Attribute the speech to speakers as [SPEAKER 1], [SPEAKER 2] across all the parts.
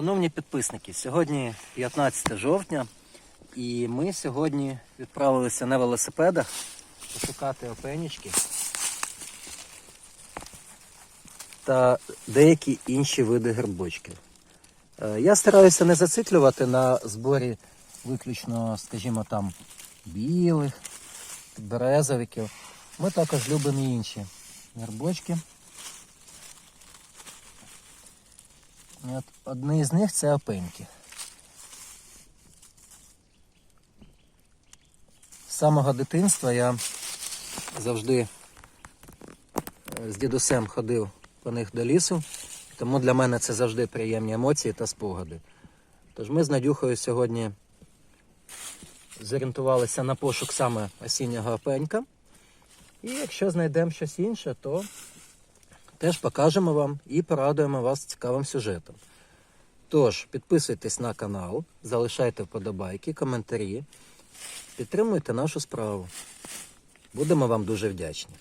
[SPEAKER 1] Шановні підписники, сьогодні 15 жовтня, і ми сьогодні відправилися на велосипедах пошукати опенічки та деякі інші види грибочків. Е, Я стараюся не зациклювати на зборі виключно, скажімо, там білих, березовиків. Ми також любимо і інші грибочки. І От одні з них це опеньки. З самого дитинства я завжди е, з дідусем ходив по них до лісу, тому для мене це завжди приємні емоції та спогади. Тож ми з Надюхою сьогодні зорієнтувалися на пошук саме осіннього опенька. І якщо знайдемо щось інше, то теж покажемо вам і порадуємо вас цікавим сюжетом. Тож, підписуйтесь на канал, залишайте вподобайки, коментарі, підтримуйте нашу справу. Будемо вам дуже вдячні.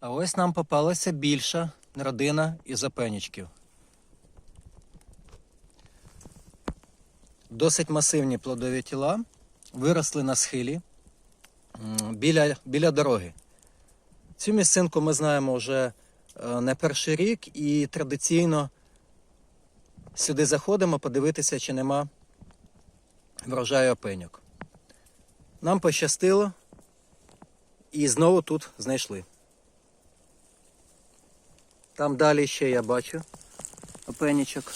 [SPEAKER 1] А ось нам попалася більша родина із опенічків. Досить масивні плодові тіла виросли на схилі біля, біля дороги. Цю місцинку ми знаємо вже е, не перший рік і традиційно сюди заходимо подивитися, чи нема врожаю опеньок. Нам пощастило і знову тут знайшли. Там далі ще я бачу опенічок.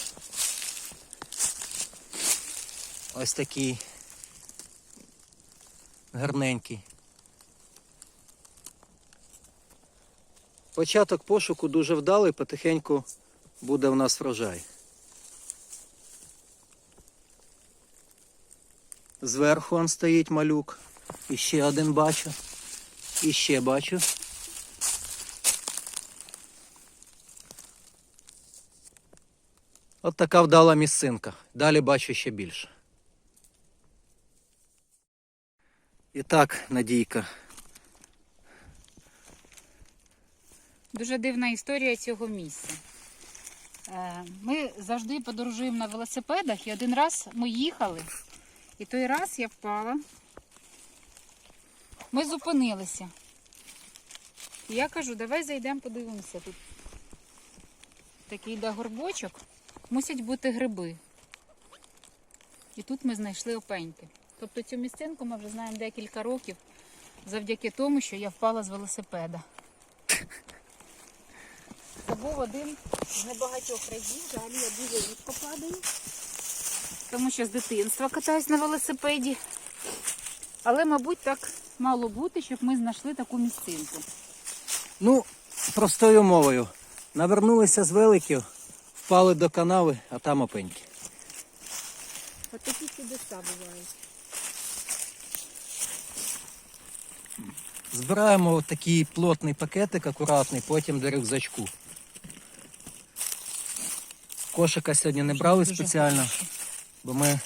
[SPEAKER 1] Ось такий гарненький. Початок пошуку дуже вдалий, потихеньку буде в нас врожай. Зверху он стоїть малюк. І ще один бачу. І ще бачу. От така вдала місцинка. Далі бачу ще більше. І так, Надійка,
[SPEAKER 2] Дуже дивна історія цього місця. Е, Ми завжди подорожуємо на велосипедах, і один раз ми їхали, і той раз я впала. Ми зупинилися. І я кажу, давай зайдемо, подивимося. Тут такий да горбочок, мусять бути гриби. І тут ми знайшли опеньки. Тобто цю місцинку ми вже знаємо декілька років завдяки тому, що я впала з велосипеда. Був один з небагатьох разів. Взагалі я дуже рідко падаю, тому що з дитинства катаюсь на велосипеді. Але, мабуть, так мало бути, щоб ми знайшли таку місцинку.
[SPEAKER 1] Ну, простою мовою. Навернулися з великів, впали до канави, а там опеньки.
[SPEAKER 2] От такі чудеса бувають.
[SPEAKER 1] Збираємо такий плотний пакетик, акуратний, потім до рюкзачку. Кошика сьогодні не брали спеціально, бо ми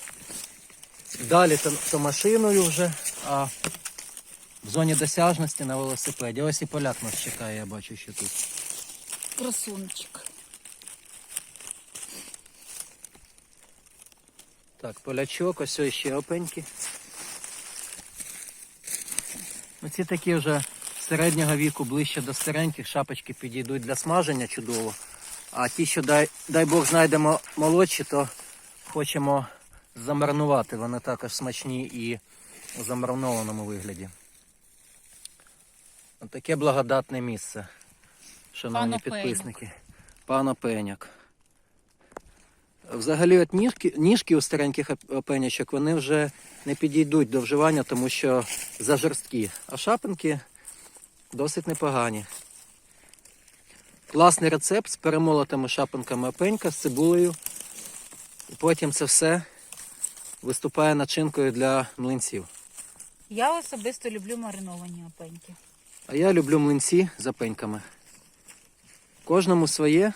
[SPEAKER 1] далі то, то машиною вже, а в зоні досяжності на велосипеді. Ось і поляк нас чекає, я бачу, що тут.
[SPEAKER 2] Красунчик.
[SPEAKER 1] Так, полячок, ось ось ще опеньки. Оці такі вже середнього віку, ближче до стареньких, шапочки підійдуть для смаження чудово. А ті, що дай, дай Бог знайдемо молодші, то хочемо замаринувати. Вони також смачні і у замаринованому вигляді. Ось таке благодатне місце, шановні
[SPEAKER 2] Пан
[SPEAKER 1] підписники. Опеняк. Взагалі, от ніжки, ніжки у стареньких оп- опенячок вони вже не підійдуть до вживання, тому що зажорсткі. А шапинки досить непогані. Класний рецепт з перемолотими шапинками опенька з цибулею. І потім це все виступає начинкою для млинців.
[SPEAKER 2] Я особисто люблю мариновані опеньки.
[SPEAKER 1] А я люблю млинці з опеньками. Кожному своє.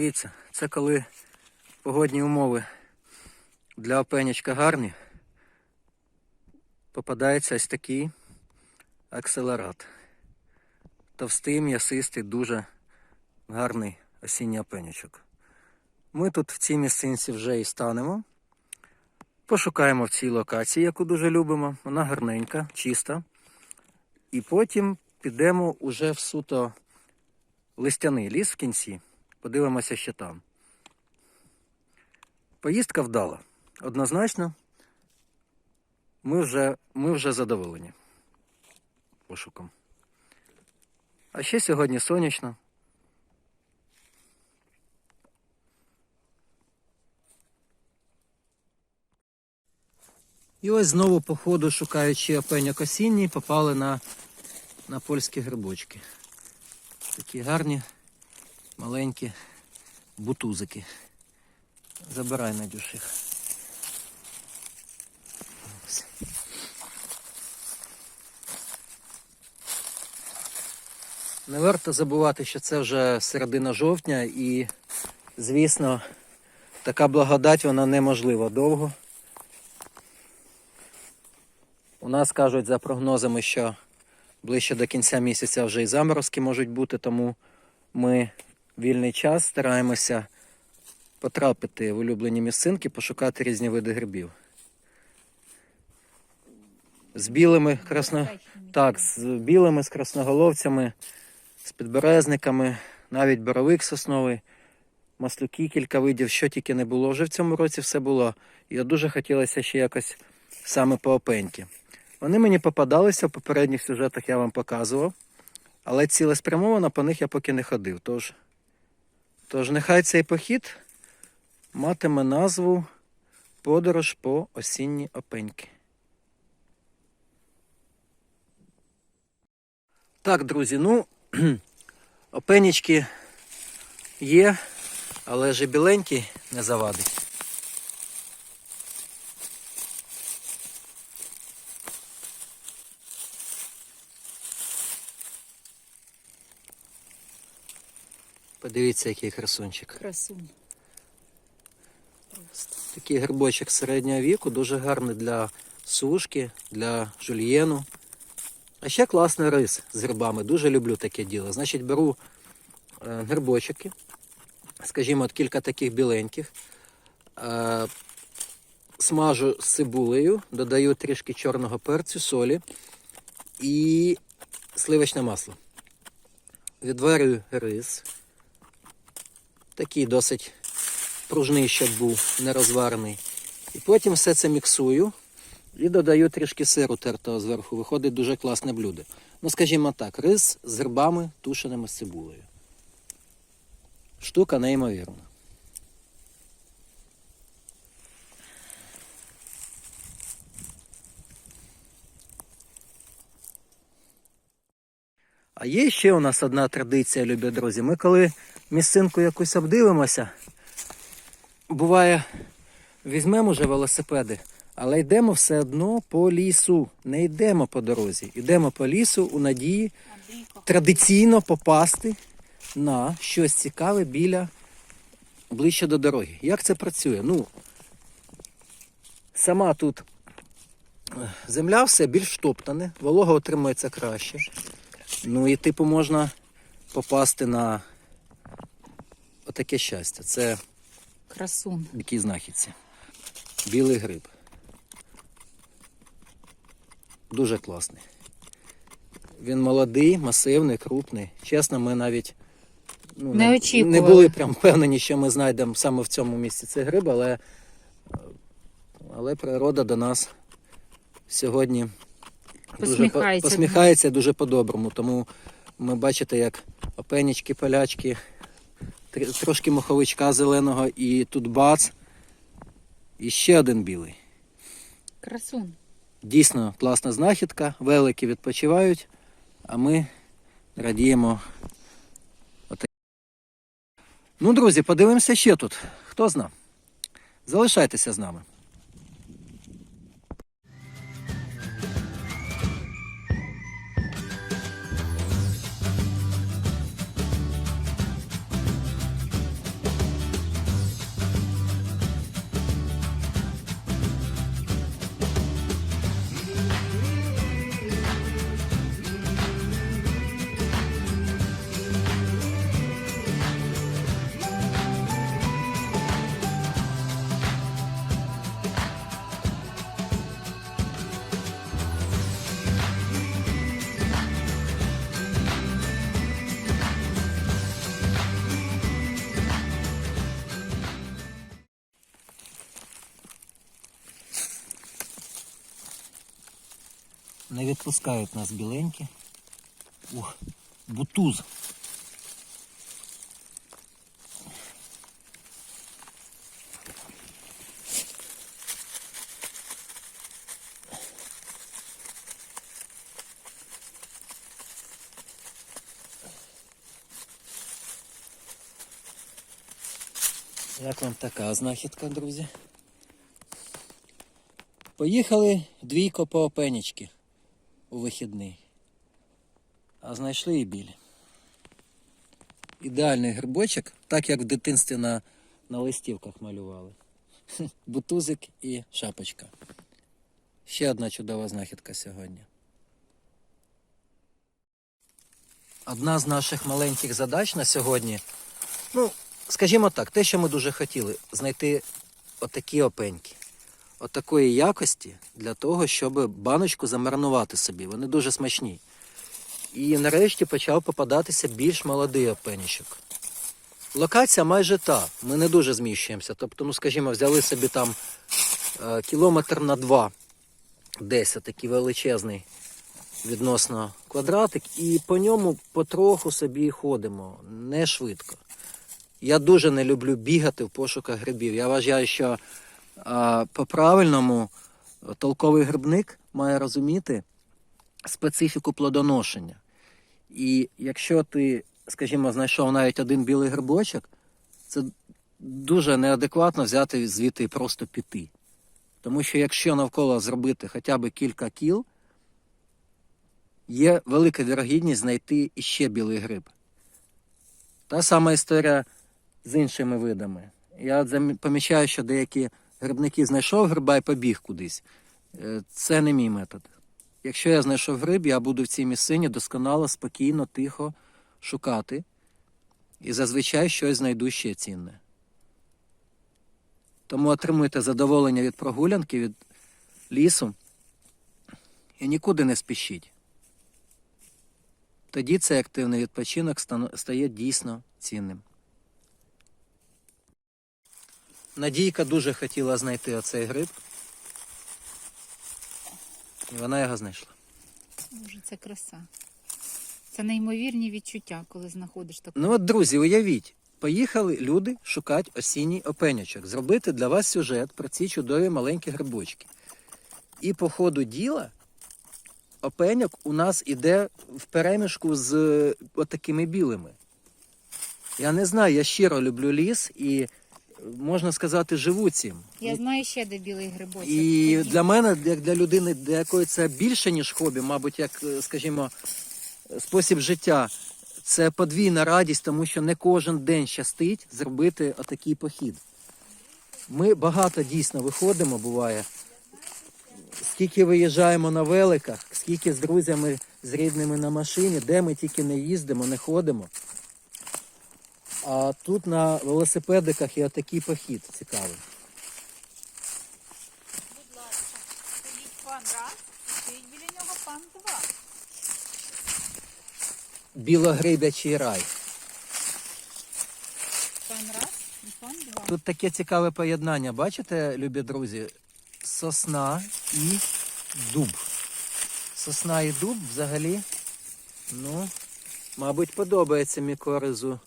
[SPEAKER 1] Дивіться, це коли погодні умови для опенячка гарні, попадається ось такий акселерат. Товстий, м'ясистий, дуже гарний осінній опенячок. Ми тут в цій місцинці вже і станемо. Пошукаємо в цій локації, яку дуже любимо. Вона гарненька, чиста. І потім підемо уже в суто листяний ліс в кінці. Подивимося ще там. Поїздка вдала. Однозначно, ми вже, ми вже задоволені пошуком. А ще сьогодні сонячно. І ось знову по ходу, шукаючи опеньок осінній, попали на, на польські грибочки. Такі гарні, маленькі бутузики. Забирай, Надюш, їх. Не варто забувати, що це вже середина жовтня і, звісно, така благодать вона неможлива довго. У нас кажуть за прогнозами, що ближче до кінця місяця вже і заморозки можуть бути, тому ми вільний час стараємося потрапити в улюблені місцинки, пошукати різні види грибів. З білими красно... так, з білими, з красноголовцями, з підберезниками, навіть боровик сосновий, маслюки кілька видів, що тільки не було. Вже в цьому році все було. І от дуже хотілося ще якось саме по опеньки. Вони мені попадалися в попередніх сюжетах, я вам показував. Але цілеспрямовано по них я поки не ходив. Тож, тож нехай цей похід матиме назву Подорож по осінні опеньки. Так, друзі, ну, опенічки є, але ж біленькі не завадить. Подивіться, який красунчик.
[SPEAKER 2] Красунь. Просто.
[SPEAKER 1] Такий грибочок середнього віку, дуже гарний для сушки, для жульєну. А ще класний рис з грибами. Дуже люблю таке діло. Значить, беру е, грибочки, скажімо, от кілька таких біленьких, е, смажу з цибулею, додаю трішки чорного перцю, солі і сливочне масло. Відварюю рис. Такий досить пружний, щоб був не розварений. І потім все це міксую і додаю трішки сиру тертого зверху. Виходить дуже класне блюдо. Ну, скажімо так, рис з грибами, тушеними з цибулею. Штука неймовірна. А є ще у нас одна традиція, любі друзі. Ми коли місцинку якусь обдивимося, буває, візьмемо вже велосипеди, але йдемо все одно по лісу. Не йдемо по дорозі. Йдемо по лісу у надії традиційно попасти на щось цікаве біля ближче до дороги. Як це працює? Ну, сама тут е, земля все більш топтане, волога отримується краще. Ну і типу можна попасти на отаке щастя. Це
[SPEAKER 2] Красун.
[SPEAKER 1] який знахідці. Білий гриб. Дуже класний. Він молодий, масивний, крупний. Чесно, ми навіть ну,
[SPEAKER 2] Не
[SPEAKER 1] не були прям впевнені, що ми знайдемо саме в цьому місці цей гриб, але, але природа до нас сьогодні дуже по-
[SPEAKER 2] Посміхається.
[SPEAKER 1] посміхається дуже по-доброму. Тому ми бачите, як опенічки, полячки, трошки моховичка зеленого, і тут бац. І ще один білий.
[SPEAKER 2] Красун.
[SPEAKER 1] Дійсно класна знахідка, велики відпочивають, а ми радіємо. Ну, друзі, подивимося ще тут. Хто зна? Залишайтеся з нами. Не відпускають нас біленькі. Ух, бутуз. Як вам така знахідка, друзі? Поїхали двійко по опенічки у вихідний. А знайшли і білі. Ідеальний грибочок, так як в дитинстві на, на листівках малювали. Бутузик і шапочка. Ще одна чудова знахідка сьогодні. Одна з наших маленьких задач на сьогодні, ну, скажімо так, те, що ми дуже хотіли, знайти отакі опеньки. Отакої якості для того, щоб баночку замаринувати собі. Вони дуже смачні. І нарешті почав попадатися більш молодий опенічок. Локація майже та. Ми не дуже зміщуємося. Тобто, ну скажімо, взяли собі там е, кілометр на два, десь такий величезний відносно квадратик, і по ньому потроху собі ходимо, не швидко. Я дуже не люблю бігати в пошуках грибів. Я вважаю, що по-правильному толковий грибник має розуміти специфіку плодоношення. І якщо ти, скажімо, знайшов навіть один білий грибочок, це дуже неадекватно взяти звідти і просто піти. Тому що якщо навколо зробити хоча б кілька кіл, є велика вірогідність знайти іще білий гриб. Та сама історія з іншими видами. Я помічаю, що деякі грибники знайшов гриба і побіг кудись. Е, Це не мій метод. Якщо я знайшов гриб, я буду в цій місцині досконало, спокійно, тихо шукати. І зазвичай щось знайду ще цінне. Тому отримуйте задоволення від прогулянки, від лісу і нікуди не спішіть. Тоді цей активний відпочинок стає дійсно цінним. Надійка дуже хотіла знайти оцей гриб. І вона його знайшла.
[SPEAKER 2] Боже, це краса. Це неймовірні відчуття, коли знаходиш таку.
[SPEAKER 1] Ну от, друзі, уявіть, поїхали люди шукати осінній опенячок, зробити для вас сюжет про ці чудові маленькі грибочки. І по ходу діла опеняк у нас іде в перемішку з е, отакими білими. Я не знаю, я щиро люблю ліс і, можна сказати, живу цим.
[SPEAKER 2] Я знаю ще де білий грибочок.
[SPEAKER 1] І для мене, як для людини, для якої це більше, ніж хобі, мабуть, як, е, скажімо, спосіб життя, це подвійна радість, тому що не кожен день щастить зробити отакий похід. Ми багато дійсно виходимо, буває. Скільки виїжджаємо на великах, скільки з друзями, з рідними на машині, де ми тільки не їздимо, не ходимо. А тут на велосипедиках є отакий похід цікавий.
[SPEAKER 2] Будь ласка, стоїть пан раз, і стоїть біля нього пан два.
[SPEAKER 1] Білогрибячий рай.
[SPEAKER 2] Пан раз і пан два.
[SPEAKER 1] Тут таке цікаве поєднання, бачите, любі друзі? Сосна і дуб. Сосна і дуб взагалі, ну, мабуть, подобається мікоризу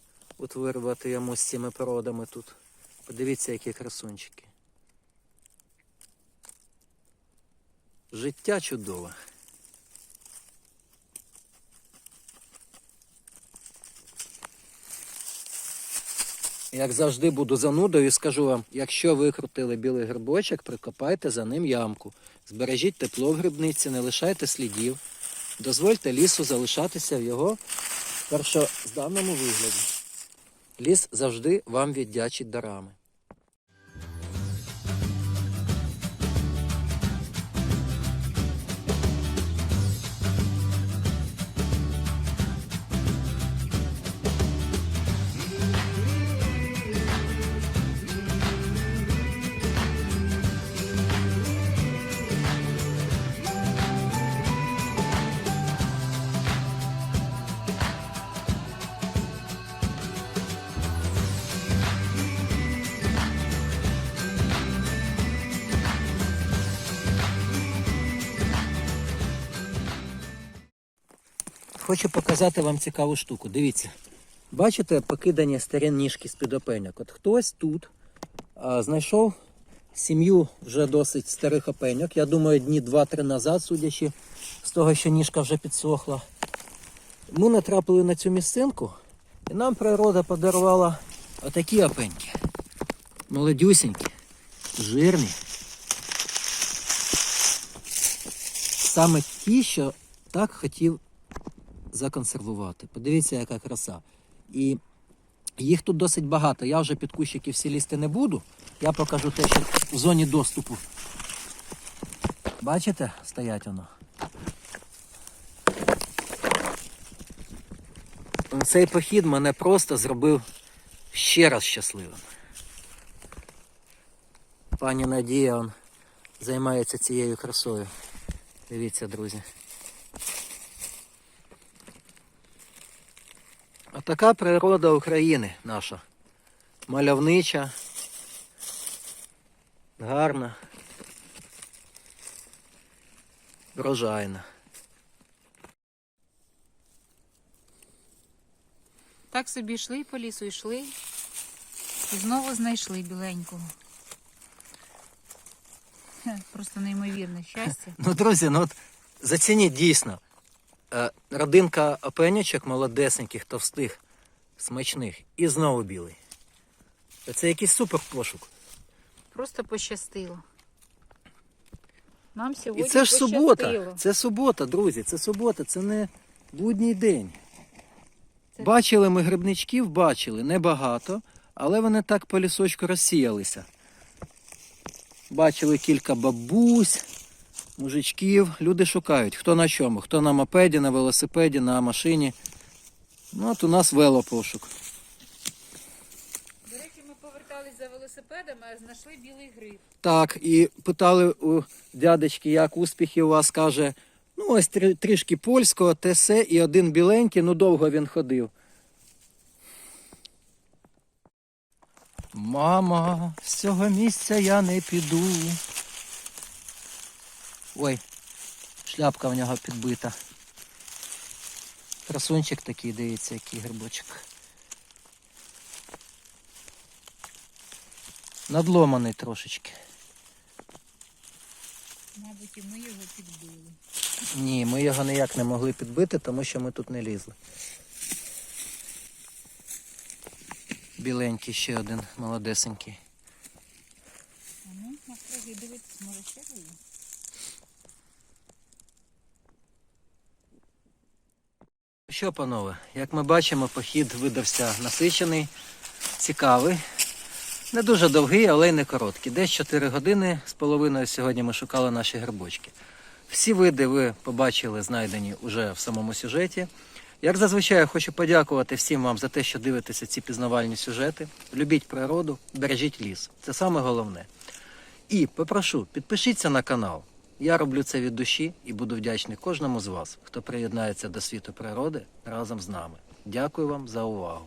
[SPEAKER 1] утворювати йому з цими породами тут. Подивіться, які красунчики. Життя чудове. Як завжди буду занудою і скажу вам, якщо викрутили білий грибочок, прикопайте за ним ямку. Збережіть тепло в грибниці, не лишайте слідів. Дозвольте лісу залишатися в його першозданному вигляді. Ліс завжди вам віддячить дарами. Хочу показати вам цікаву штуку. Дивіться. Бачите, покидані старі ніжки з-під опеньок. От хтось тут а, знайшов сім'ю вже досить старих опеньок. Я думаю, дні 2-3 назад, судячи з того, що ніжка вже підсохла. Ми натрапили на цю місцинку, і нам природа подарувала отакі опеньки. Молодюсінькі, жирні. Саме ті, що так хотів законсервувати. Подивіться, яка краса. І їх тут досить багато. Я вже під кущики всі лізти не буду. Я покажу те, що в зоні доступу. Бачите, стоять воно. Цей похід мене просто зробив ще раз щасливим. Пані Надія он, займається цією красою. Дивіться, друзі. Така природа України наша. Мальовнича, гарна, врожайна.
[SPEAKER 2] Так собі йшли по лісу, йшли і знову знайшли біленького. Просто неймовірне щастя.
[SPEAKER 1] Ну, друзі, ну от зацініть дійсно. Е, родинка опенячок молодесеньких, товстих, смачних і знову білий. Це якийсь супер пошук.
[SPEAKER 2] Просто пощастило. Нам сьогодні
[SPEAKER 1] І це ж
[SPEAKER 2] пощастило.
[SPEAKER 1] субота. Це субота, друзі, це субота, це не будній день.
[SPEAKER 2] Це-
[SPEAKER 1] Бачили ми грибничків, бачили, небагато, але вони так по лісочку розсіялися. Бачили кілька бабусь, мужичків. Люди шукають, хто на чому, хто на мопеді, на велосипеді, на машині. Ну, от у нас велопошук.
[SPEAKER 2] До речі, ми повертались за велосипедами, а знайшли білий гриб.
[SPEAKER 1] Так, і питали у дядечки, як успіхи у вас каже. Ну, ось трі- трішки польського, те се, і один біленький, ну довго він ходив. Мама, з цього місця я не піду. Ой, шляпка в нього підбита. Красунчик такий, дивіться, який грибочок. Надломаний трошечки.
[SPEAKER 2] Мабуть, і ми його підбили.
[SPEAKER 1] Ні, ми його ніяк не могли підбити, тому що ми тут не лізли. Біленький ще один молодесенький.
[SPEAKER 2] А ну, навкруги дивитись, може ще буде.
[SPEAKER 1] Що, панове, як ми бачимо, похід видався насичений, цікавий. Не дуже довгий, але й не короткий. Десь 4 години з половиною сьогодні ми шукали наші грибочки. Всі види ви побачили, знайдені уже в самому сюжеті. Як зазвичай, я хочу подякувати всім вам за те, що дивитеся ці пізнавальні сюжети. Любіть природу, бережіть ліс. Це саме головне. І попрошу, підпишіться на канал. Я роблю це від душі і буду вдячний кожному з вас, хто приєднається до світу природи разом з нами. Дякую вам за увагу.